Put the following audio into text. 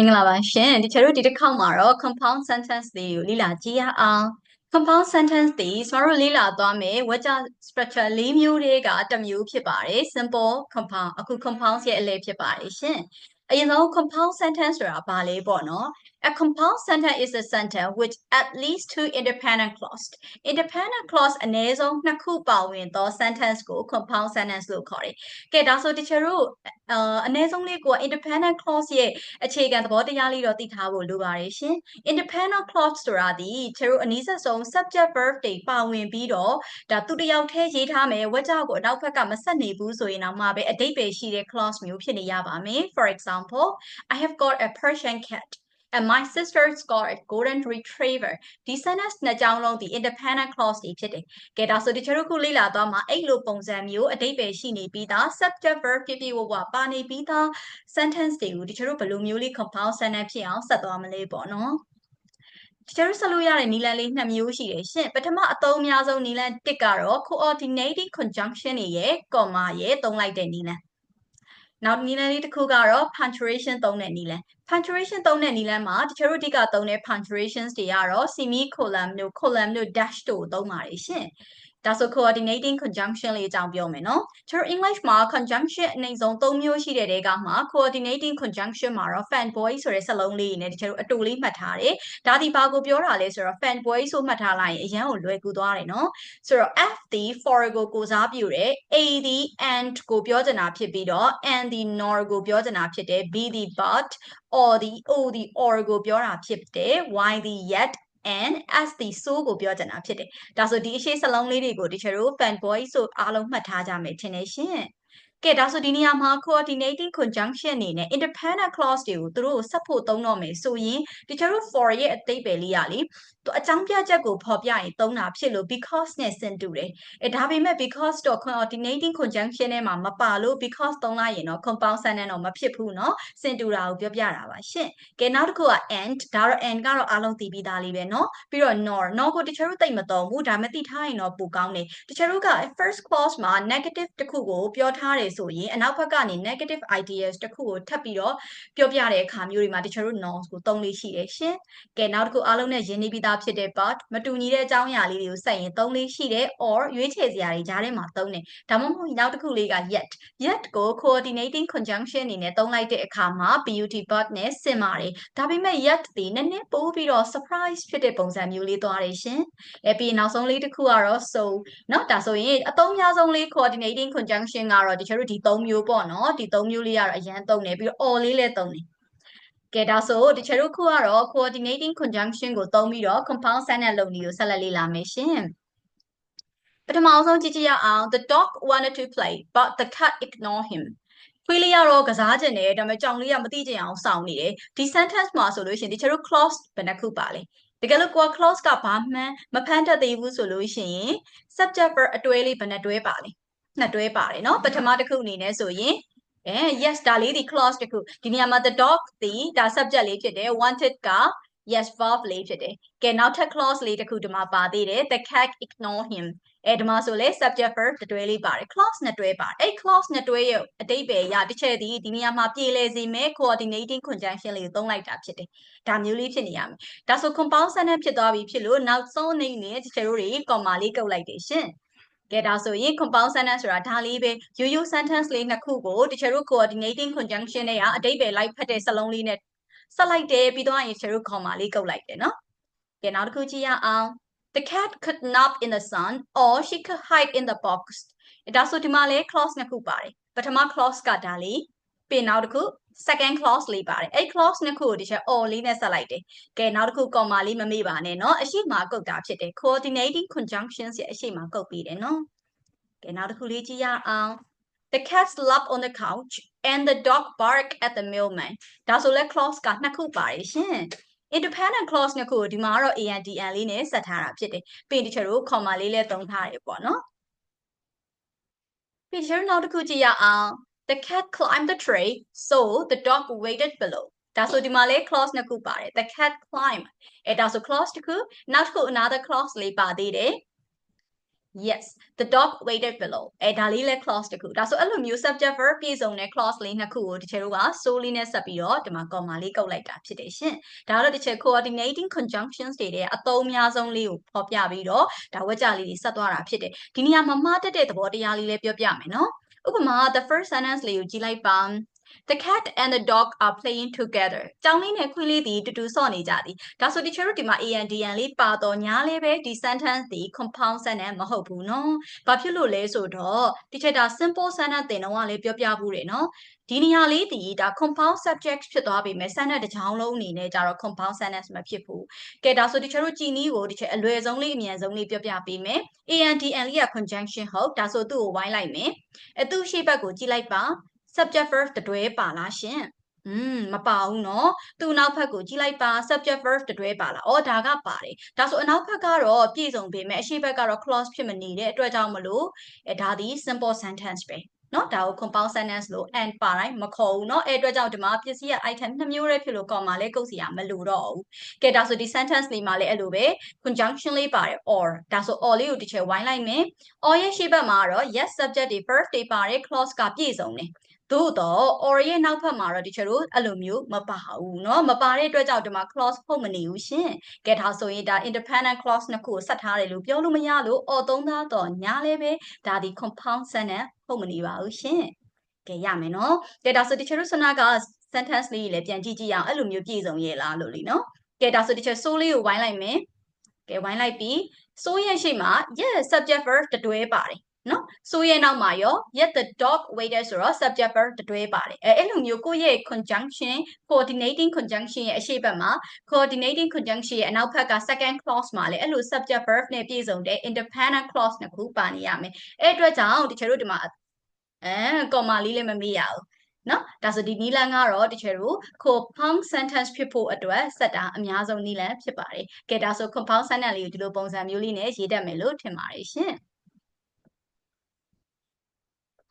မင်္ဂလာပါရှင်ဒီချက်တို့ဒီတစ်ခေါက်မှာတော့ compound sentence တွေကိုလေ့လာကြည့်ရအောင် compound sentence တွေကျမတို့လေ့လာသွားမယ်ဝကြ structure ၄မျိုးတွေကတစ်မျိုးဖြစ်ပါတယ် simple compound အခု compound ရဲ့အလဲဖြစ်ပါတယ်ရှင်အရင်ဆုံး compound sentence ဆိုတာဘာလဲပေါ့နော် A compound sentence is a sentence which at least two independent clause independent clause အနည်းဆုံးနှစ်ခုပါဝင်သော sentence ကို compound sentence လို့ခေါ်တယ်။ကဲဒါဆိုတချို့တို့အာအနည်းဆုံးလေးကို independent clause ရဲ့အခြေခံသဘောတရားလေးတော့သိထားဖို့လိုပါတယ်ရှင်။ independent clause ဆိုတာဒီကျတို့အနည်းဆက်ဆုံး subject verb တွေပါဝင်ပြီးတော့ဒါသူတယောက်တည်းရေးထားမယ်ဝကြကိုအနောက်ဘက်ကမဆက်နေဘူးဆိုရင်တော့မှပဲအတိတ်ပဲရှိတဲ့ clause မျိုးဖြစ်နေရပါမယ်။ For example I have got a Persian cat And my sister's got a golden retriever ဒီ sentence နှစ်ကြောင်းလုံးဒီ independent clause တွေဖြစ်တယ်။ကဲဒါဆိုဒီကျတို့ခုလေ့လာသွားမှာအဲ့လိုပုံစံမျိုးအတိတ်ပဲရှိနေပြီးသား subject verb ပြပြဝဝပါနေပြီးသား sentence တွေကိုဒီကျတို့ဘယ်လိုမျိုးလေး compound sentence ဖြစ်အောင်ဆက်သွားမလဲပေါ့နော်။ကျတို့ဆက်လို့ရတဲ့နီလန်လေးနှစ်မျိုးရှိတယ်ရှင်ပထမအသုံးအများဆုံးနီလန်1ကတော့ coordinating conjunction တွေရဲ့ comma ရဲ့သုံးလိုက်တဲ့နီလန် နောက်နီလန်လေးတစ်ခုကတော့ punctuation သုံးတဲ့နီလန် punctuation သုံးတဲ့နီလန်မှာတချို့တို့အဓိကသုံးတဲ့ punctuations တွေကတော့ semicolon တို့ colon တို့ dash တို့သုံးပါတယ်ရှင် ဒါဆို coordinating conjunction လေးအကြောင်းပြောမယ်နော်ကျွန်တော် English မှာ conjunction အနည်းဆုံး၃မျိုးရှိတဲ့တဲကမှာ coordinating conjunction မှာတော့ fanboy ဆိုတဲ့စလုံးလေးနဲ့ကျွန်တော်အတူလေးမှတ်ထားတယ်ဒါဒီဘာကိုပြောတာလဲဆိုတော့ fanboy ဆိုမှတ်ထားလိုက်ရင်အရန်ကိုလွယ်ကူသွားတယ်နော်ဆိုတော့ F ဒီ for ကိုကိုစားပြုတယ် A ဒီ and ကိုပြောချင်တာဖြစ်ပြီးတော့ and ဒီ nor ကိုပြောချင်တာဖြစ်တယ် B ဒီ but or ဒီ O ဒီ or ကိုပြောတာဖြစ်တယ် Y ဒီ yet and as the so ကိုပြောချင်တာဖြစ်တယ်။ဒါဆိုဒီအရှိစလုံးလေးတွေကိုတချို့တို့ fanboy ဆိုအားလုံးမှတ်ထားကြမယ်ထင်တယ်ရှင်။ ကဲဒါဆိုဒီနေရာမှာ coordinating conjunction အနေနဲ့ independent clause တွေကိုသူတို့ကိုဆက်ဖို့သုံးတော့မယ်ဆိုရင်တချို့တို့ for ရဲ့အသေးပဲလေးရလीသူအကြောင်းပြချက်ကိုဖော်ပြရင်သုံးတာဖြစ်လို့ because နဲ့ဆင်တူတယ်အဲဒါပေမဲ့ because တော့ coordinating conjunction ထဲမှာမပါလို့ because သုံးလိုက်ရင်တော့ compound sentence တော့မဖြစ်ဘူးเนาะဆင်တူတာကိုပြောပြတာပါရှင့်ကဲနောက်တစ်ခုက and ဒါတော့ and ကတော့အားလုံးသိပြီးသားလေးပဲเนาะပြီးတော့ nor nor ကိုတချို့တို့သိမသုံးဘူးဒါမှသိထားရင်တော့ပိုကောင်းတယ်တချို့တို့က first clause မှာ negative တစ်ခုကိုပြောထားတယ် ဆိုရင်အနောက်ဘက်ကနေ negative ideas တစ်ခုကိုထပ်ပြီးတော့ပြောပြတဲ့အခါမျိုးတွေမှာတချို့တို့ nor ကိုသုံးလေးရှိတယ်ရှင်ကဲနောက်တစ်ခုအားလုံးနဲ့ရင်းနှီးပြီးသားဖြစ်တဲ့ but မတူညီတဲ့အကြောင်းအရာလေးတွေကိုဆက်ရင်သုံးလေးရှိတယ် or ရွေးချယ်စရာတွေကြားထဲမှာသုံးတယ်ဒါမှမဟုတ်နောက်တစ်ခုလေးက yet yet ကို coordinating conjunction အနေနဲ့သုံးလိုက်တဲ့အခါမှာ but but နဲ့ဆင်ပါတယ်ဒါပေမဲ့ yet ဒီနည်းနည်းပို့ပြီးတော့ surprise ဖြစ်တဲ့ပုံစံမျိုးလေးသွားတယ်ရှင်အဲပြီးနောက်ဆုံးလေးတစ်ခုကတော့ so เนาะဒါဆိုရင်အသုံးများဆုံးလေး coordinating conjunction ကတော့တချို့ တို့ဒီ၃မျိုးပေါ့နော်ဒီ၃မျိုးလေးကတော့အရန်သုံးတယ်ပြီးတော့ or လေးလည်းသုံးတယ်ကဲဒါဆိုတချို့တို့ခုကတော့ coordinating conjunction ကိုသုံးပြီးတော့ compound sentence လုပ်နည်းကိုဆက်လက်လေ့လာမယ်ရှင်ပထမဆုံးကြည့်ကြရအောင် the dog wanted to play but the cat ignored him ခွေးလေးကတော့ကစားကျင်တယ်ဒါပေမဲ့ကြောင်လေးကမသိကျင်အောင်စောင့်နေတယ်ဒီ sentence မှာဆိုလို့ရှိရင်တချို့တို့ clause ဘယ်နှခုပါလဲတကယ်လို့ကိုက clause ကဘာမှမဖမ်းတတ်သေးဘူးဆိုလို့ရှိရင် subject verb အတွဲလေးဘယ်နှတွဲပါလဲ နှစ်တွဲပါတယ်เนาะပထမတစ်ခုအနေနဲ့ဆိုရင်အဲ yes ဒါလေးဒီ clause တစ်ခုဒီနေရာမှာ the dog ဒီဒါ subject လေးဖြစ်တယ် wanted က yes verb လေးဖြစ်တယ်ကဲနောက်ထပ် clause လေးတစ်ခုဒီမှာပါသေးတယ် the cat ignore him အဲဒီမှာဆိုလေ subject verb တတွဲလေးပါတယ် clause နှစ်တွဲပါအဲ့ clause နှစ်တွဲရဲ့အတိတ်ပဲရတစ်ချက်ဒီဒီနေရာမှာပြည်လဲစီမဲ့ coordinating conjunction လေးကိုသုံးလိုက်တာဖြစ်တယ်ဒါမျိုးလေးဖြစ်နေရမယ်ဒါဆို compound sentence ဖြစ်သွားပြီဖြစ်လို့နောက်ဆုံးအနေနဲ့တချို့တို့တွေ comma လေးကုတ်လိုက်တယ်ရှင် ကဲဒါဆိုရင် compound sentence ဆိုတာဒါလေးပဲရိုးရိုး sentence လေးနှစ်ခုကိုတချို့တို့ coordinating conjunction တွေကအတိတ်ပဲလိုက်ဖက်တဲ့စလုံးလေးနဲ့ဆက်လိုက်တယ်ပြီးတော့ရင်တချို့တို့ comma လေးကုတ်လိုက်တယ်နော်ကဲနောက်တစ်ခုကြည့်ရအောင် the cat could nap in the sun or she could hide in the box ဒါဆိုဒီမှာလေ clause နှစ်ခုပါတယ်ပထမ clause ကဒါလေးပြီးနောက်တစ်ခု second clause လေးပါတယ်အဲ့ clause နှစ်ခုကိုဒီချက် or လေးနဲ့ဆက်လိုက်တယ်ကဲနောက်တစ်ခု comma လေးမမေ့ပါနဲ့เนาะအရှိမကုတ်တာဖြစ်တယ် coordinating conjunctions ရဲ့အရှိမကုတ်ပြီးတယ်เนาะကဲနောက်တစ်ခုလေးကြည့်ရအောင် the cat slept on the couch and the dog barked at the mailman ဒါဆိုလဲ clause ကနှစ်ခုပါတယ်ရှင် independent clause နှစ်ခုကိုဒီမှာကတော့ andn လေးနဲ့ဆက်ထားတာဖြစ်တယ်ပြီးတချို့တို့ comma လေးလည်းသုံးထားတယ်ပေါ့နော်ပြီးတချို့နောက်တစ်ခုကြည့်ရအောင် the cat climbed the tree so the dog waited below ဒါဆိုဒီမှာလေ clause နှစ်ခုပါတယ် the cat climb အဲဒါဆို clause တစ်ခုနောက်တစ်ခု another clause လေးပါသေးတယ် yes the dog waited below အဲဒါလေးလဲ clause တစ်ခုဒါဆိုအဲ့လိုမျိုး subject verb ပြည့်စုံတဲ့ clause လေးနှစ်ခုကိုတချို့က solely နဲ့ဆက်ပြီးတော့ဒီမှာ comma လေးကုတ်လိုက်တာဖြစ်တယ်ရှင်ဒါကတော့တချို့ coordinating conjunctions တွေတဲ့အသုံးအများဆုံးလေးကိုဖော်ပြပြီးတော့ဒါဝကြလေးတွေဆက်သွားတာဖြစ်တယ်ဒီနေရာမှာမှားတတ်တဲ့သဘောတရားလေးလည်းပြောပြမယ်နော် ဥပမာ the first sentence လေးကိုကြည့်လိုက်ပါ The cat and the dog are playing together. ကြောင်လေးနဲ့ခွေးလေးဒီတူတူဆော့နေကြသည်။ဒါဆိုဒီချေတို့ဒီမှာ ANDN လေးပါတော့ညာလေးပဲဒီ sentence ဒီ compound sentence မဟုတ်ဘူးနော်။ဘာဖြစ်လို့လဲဆိုတော့ဒီချက်ဒါ simple sentence တင်တော့လည်းပြောပြဘူးတယ်နော်။ဒီနေရာလေးဒီဒါ compound subject ဖြစ်သွားပြီမဲ့ sentence တစ်ချောင်းလုံးအနေနဲ့ကြတော့ compound sentence မဖြစ်ဘူး။ကဲဒါဆိုဒီချက်တို့ကြည်နီးကိုဒီချက်အလွယ်ဆုံးလေးအမြန်ဆုံးလေးပြောပြပေးမယ်။ ANDN လေးက conjunction ဟုတ်ဒါဆိုသူ့ကိုဝိုင်းလိုက်မယ်။အဲသူ့ရှေ့ဘက်ကိုကြည့်လိုက်ပါ subject verb တတွဲပါလားရှင်อืมမပါဘူးเนาะသူ့နောက်ဘက်ကိုကြည့်လိုက်ပါ subject verb တတွဲပါလားဩဒါကပါတယ်ဒါဆိုအနောက်ဘက်ကတော့ပြည့်စုံပေမဲ့အရှိဘက်ကတော့ clause ဖြစ်မနေတဲ့အတွက်ကြောင့်မလို့အဲဒါဒီ simple sentence ပဲเนาะဒါကို compound sentence လို့ and ပါတိုင်းမခေါ်ဘူးเนาะအဲအတွက်ကြောင့်ဒီမှာပစ္စည်းရဲ့ item နှစ်မျိုးတည်းဖြစ်လို့ comma လေးကုတ်စီရမလို့တော့ဘူးကဲဒါဆိုဒီ sentence လေးမှာလည်းအဲ့လိုပဲ conjunction လေးပါတယ် or ဒါဆို or လေးကိုတစ်ချက်ဝိုင်းလိုက်မယ် or ရဲ့ရှေ့ဘက်မှာတော့ yes subject တွေ verb တွေပါတယ် clause ကပြည့်စုံတယ် သို့တော့ or ရဲ့နောက်ဖက်မှာတော့ဒီချက်တို့အဲ့လိုမျိုးမပါဘူးเนาะမပါတဲ့အတွက်ကြောင့်ဒီမှာ clause ဟုတ်မနေဘူးရှင်ကဲဒါဆိုရင်ဒါ independent clause နှစ်ခုကိုဆက်ထားတယ်လို့ပြောလို့မရလို့ or သုံးသားတော့ညာလဲပဲဒါဒီ compound sentence ဟုတ်မနေပါဘူးရှင်ကဲရမယ်เนาะကဲဒါဆိုဒီချက်တို့စနာက sentence လေးကြီးလည်းပြန်ကြည့်ကြည့်အောင်အဲ့လိုမျိုးပြည့်စုံရဲ့လားလို့လीเนาะကဲဒါဆိုဒီချက် so လေးကိုဝိုင်းလိုက်မယ်ကဲဝိုင်းလိုက်ပြီး so ရဲ့ရှေ့မှာ yes subject verb တတွဲပါတယ် နော်ဆိုရဲ့နောက်မှာရော yet the dog waited ဆိုတော့ subject verb တတွဲပါတယ်အဲအဲ့လိုမျိုးကိုယ့်ရဲ့ conjunction coordinating conjunction ရဲ့အရှေ့ဘက်မှာ coordinating conjunction ရဲ့အနောက်ဘက်က second clause မှာလည်းအဲ့လို subject verb နဲ့ပြည့်စုံတဲ့ independent clause နှစ်ခုပါနေရမယ်အဲ့အတွက်ကြောင့်တချို့တို့ဒီမှာအဲ comma လေးလည်းမမေ့ရဘူးနော်ဒါဆိုဒီနီလန်ကတော့တကယ်လို့ compound sentence ဖြစ်ဖို့အတွက်စက်တာအများဆုံးနီလန်ဖြစ်ပါတယ်ကဲဒါဆို compound sentence လေးကိုဒီလိုပုံစံမျိုးလေးနဲ့ရေးတတ်မယ်လို့ထင်ပါတယ်ရှင်